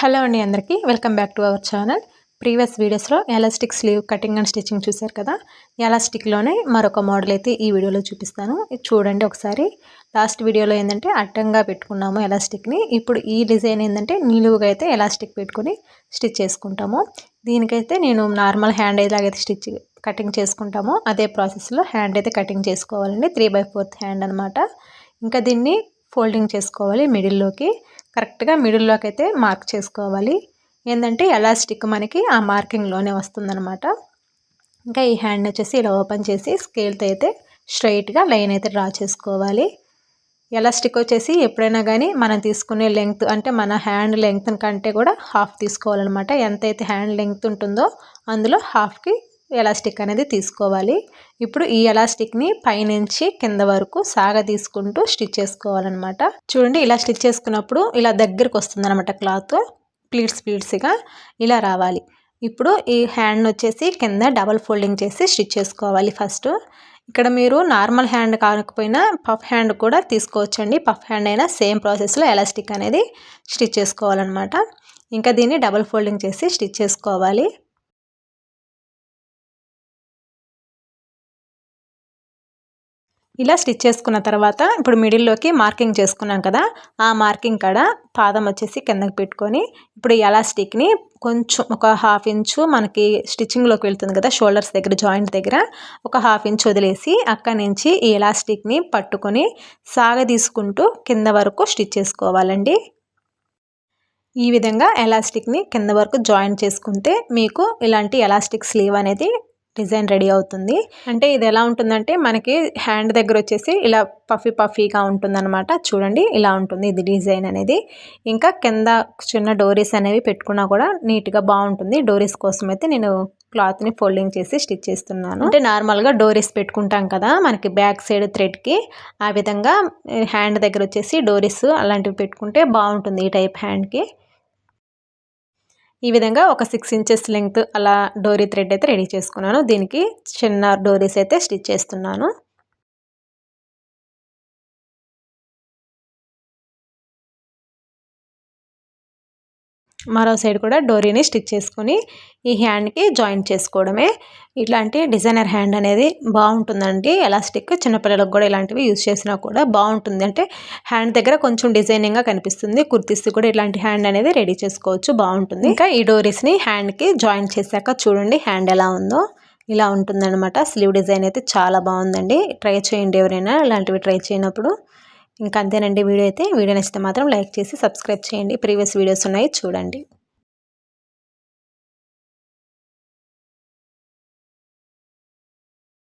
Hello అండి అందరికీ. Welcome back to our channel. Previous వీడియోస్లో elastic sleeve cutting and stitching చూశారు కదా? ఎలాస్టిక్లోనే మరొక మోడల్ అయితే ఈ వీడియోలో చూపిస్తాను. చూడండి ఒకసారి. లాస్ట్ వీడియోలో ఏంటంటే అడ్డంగా పెట్టుకున్నాము ఎలాస్టిక్ని. ఇప్పుడు ఈ డిజైన్ ఏంటంటే నిలువుగా అయితే ఎలాస్టిక్ పెట్టుకుని స్టిచ్ చేసుకుంటాము. దీనికైతే నేను నార్మల్ హ్యాండ్ అయితే స్టిచ్ కటింగ్ చేసుకుంటాము. అదే ప్రాసెస్లో హ్యాండ్ అయితే కటింగ్ చేసుకోవాలండి. త్రీ బై ఫోర్త్ హ్యాండ్ అనమాట ఇంకా దీన్ని ఫోల్డింగ్ చేసుకోవాలి మిడిల్లోకి. కరెక్ట్గా మిడిల్లోకి అయితే మార్క్ చేసుకోవాలి. ఏంటంటే ఎలాస్టిక్ మనకి ఆ మార్కింగ్లోనే వస్తుందనమాట ఇంకా ఈ హ్యాండ్ వచ్చేసి ఇలా ఓపెన్ చేసి స్కేల్తో అయితే స్ట్రైట్గా లైన్ అయితే డ్రా చేసుకోవాలి. ఎలాస్టిక్ వచ్చేసి ఎప్పుడైనా కానీ మనం తీసుకునే లెంగ్త్ అంటే మన హ్యాండ్ లెంగ్త్ కంటే కూడా హాఫ్ తీసుకోవాలన్నమాట. ఎంతైతే హ్యాండ్ లెంగ్త్ ఉంటుందో అందులో హాఫ్కి ఎలాస్టిక్ అనేది తీసుకోవాలి. ఇప్పుడు ఈ ఎలాస్టిక్ని పైనుంచి కింద వరకు సాగ తీసుకుంటూ స్టిచ్ చేసుకోవాలన్నమాట. చూడండి ఇలా స్టిచ్ చేసుకున్నప్పుడు ఇలా దగ్గరికి వస్తుంది అనమాట క్లాత్. ప్లీట్స్ ప్లీట్స్గా ఇలా రావాలి. ఇప్పుడు ఈ హ్యాండ్ వచ్చేసి కింద డబల్ ఫోల్డింగ్ చేసి స్టిచ్ చేసుకోవాలి ఫస్ట్. ఇక్కడ మీరు నార్మల్ హ్యాండ్ కాకపోయినా పఫ్ హ్యాండ్ కూడా తీసుకోవచ్చండి. పఫ్ హ్యాండ్ అయినా సేమ్ ప్రాసెస్లో ఎలాస్టిక్ అనేది స్టిచ్ చేసుకోవాలన్నమాట. ఇంకా దీన్ని డబల్ ఫోల్డింగ్ చేసి స్టిచ్ చేసుకోవాలి. ఇలా స్టిచ్ చేసుకున్న తర్వాత ఇప్పుడు మిడిల్లోకి మార్కింగ్ చేసుకున్నాం కదా ఆ మార్కింగ్ కాడ పాదం వచ్చేసి కిందకి పెట్టుకొని ఇప్పుడు ఎలాస్టిక్ని కొంచెం ఒక హాఫ్ ఇంచు మనకి స్టిచ్చింగ్లోకి వెళ్తుంది కదా షోల్డర్స్ దగ్గర జాయింట్ దగ్గర ఒక హాఫ్ ఇంచ్ వదిలేసి అక్కడి నుంచి ఈ ఎలాస్టిక్ని పట్టుకొని సాగ తీసుకుంటూ కింద వరకు స్టిచ్ చేసుకోవాలండి. ఈ విధంగా ఎలాస్టిక్ని కింద వరకు జాయిన్ చేసుకుంటే మీకు ఇలాంటి ఎలాస్టిక్ స్లీవ్ అనేది డిజైన్ రెడీ అవుతుంది. అంటే ఇది ఎలా ఉంటుందంటే మనకి హ్యాండ్ దగ్గర వచ్చేసి ఇలా పఫీ పఫీగా ఉంటుందన్నమాట. చూడండి ఇలా ఉంటుంది ఇది డిజైన్ అనేది. ఇంకా కింద చిన్న డోరీస్ అనేవి పెట్టుకున్నా కూడా నీట్గా బాగుంటుంది. డోరీస్ కోసం అయితే నేను క్లాత్ని ఫోల్డింగ్ చేసి స్టిచ్ చేస్తున్నాను. అంటే నార్మల్గా డోరీస్ పెట్టుకుంటాం కదా మనకి బ్యాక్ సైడ్ థ్రెడ్కి ఆ విధంగా హ్యాండ్ దగ్గర వచ్చేసి డోరీస్ అలాంటివి పెట్టుకుంటే బాగుంటుంది ఈ టైప్ హ్యాండ్కి ఈ విధంగా ఒక సిక్స్ ఇంచెస్ లెంగ్త్ అలా డోరీ థ్రెడ్ అయితే రెడీ చేసుకున్నాను. దీనికి చిన్న డోరీస్ అయితే స్టిచ్ చేస్తున్నాను. మరో సైడ్ కూడా డోరీని స్టిచ్ చేసుకొని ఈ హ్యాండ్కి జాయింట్ చేసుకోవడమే. ఇట్లాంటి డిజైనర్ హ్యాండ్ అనేది బాగుంటుందండి. ఎలాస్టిక్ చిన్నపిల్లలకు కూడా ఇలాంటివి యూజ్ చేసినా కూడా బాగుంటుంది. అంటే హ్యాండ్ దగ్గర కొంచెం డిజైనింగ్గా కనిపిస్తుంది. కుర్తీస్ కూడా ఇలాంటి హ్యాండ్ అనేది రెడీ చేసుకోవచ్చు. బాగుంటుంది. ఇంకా ఈ డోరీస్ని హ్యాండ్కి జాయింట్ చేశాక చూడండి హ్యాండ్ ఎలా ఉందో. ఇలా ఉంటుందన్నమాట. స్లీవ్ డిజైన్ అయితే చాలా బాగుందండి. ట్రై చేయండి ఎవరైనా. ఇలాంటివి ట్రై చేయనప్పుడు. ఇంకా అంతేనండి వీడియో అయితే. వీడియో నచ్చితే మాత్రం లైక్ చేసి సబ్స్క్రైబ్ చేయండి. ప్రీవియస్ వీడియోస్ ఉన్నాయి చూడండి.